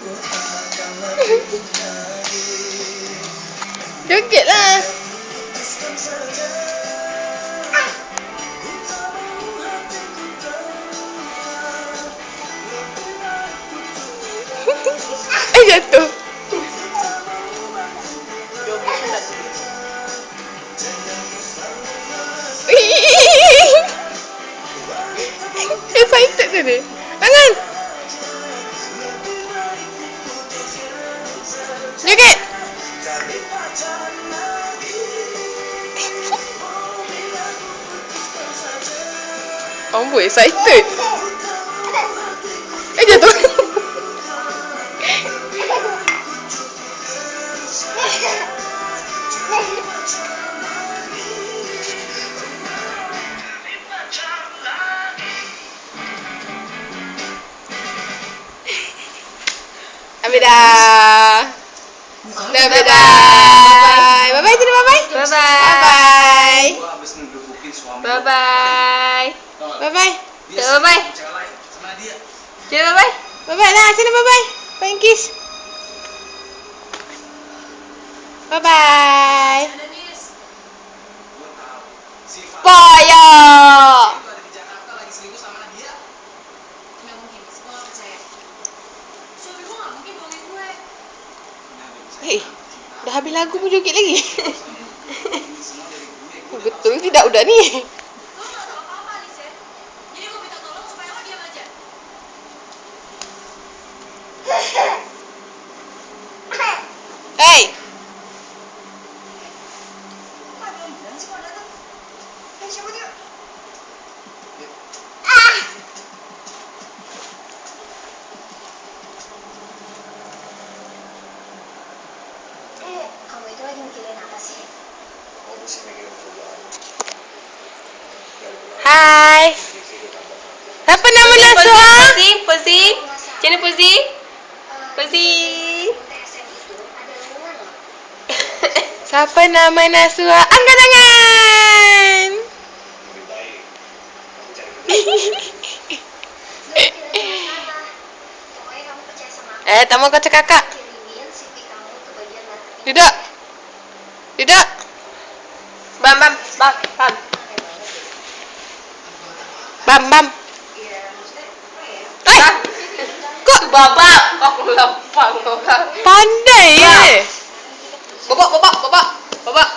Joget lah Eh jatuh Excited tadi. Amboi excited. Eh jatuh. Ambil dah. Bye. Bye bye. Bye bye. sama dia. Okay, bye bye. Bye bye lah. Bye bye. Bye kiss. Bye bye. Gue nggak mungkin bohongin gue. Nah, dia bisa Hei, dah habis lagu pun joget lagi. Betul tidak udah ni. Perubahan. Hai. Apa nama Pusi, Naswa? Pusi, Pusi. Macam mana Pusi? Pusi. Siapa nama Naswa? Angkat tangan. Aku aku. eh, tak mau kakak. Ke bagian marketing. Duduk. Duduk. Bam, bam, bam, bam. Bam, bam. Ya? Eh, kok Bapak, kau lapang kau kan. pandai eh? Bapak, bapak, bapak, bapak.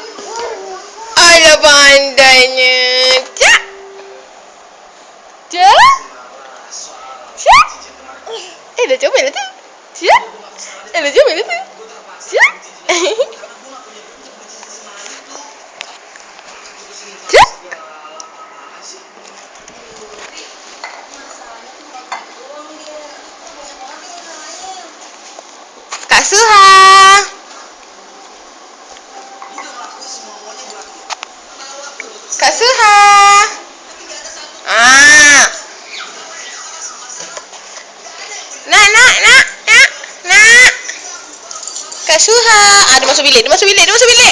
Ada pandainya. Cak. Cak. Cak. Eh, dah comel lah tu. Cak. Eh, dah comel lah tu. Cak. Cak. Masalahnya tuh bukan gitu doang dia. Banyak banget yang nyalain. Kak Suha. Kak Suha. Ah. Nak, nak, nak, nak, nak. Kak Suha. Ah, dia masuk bilik, dia masuk bilik, dia masuk bilik.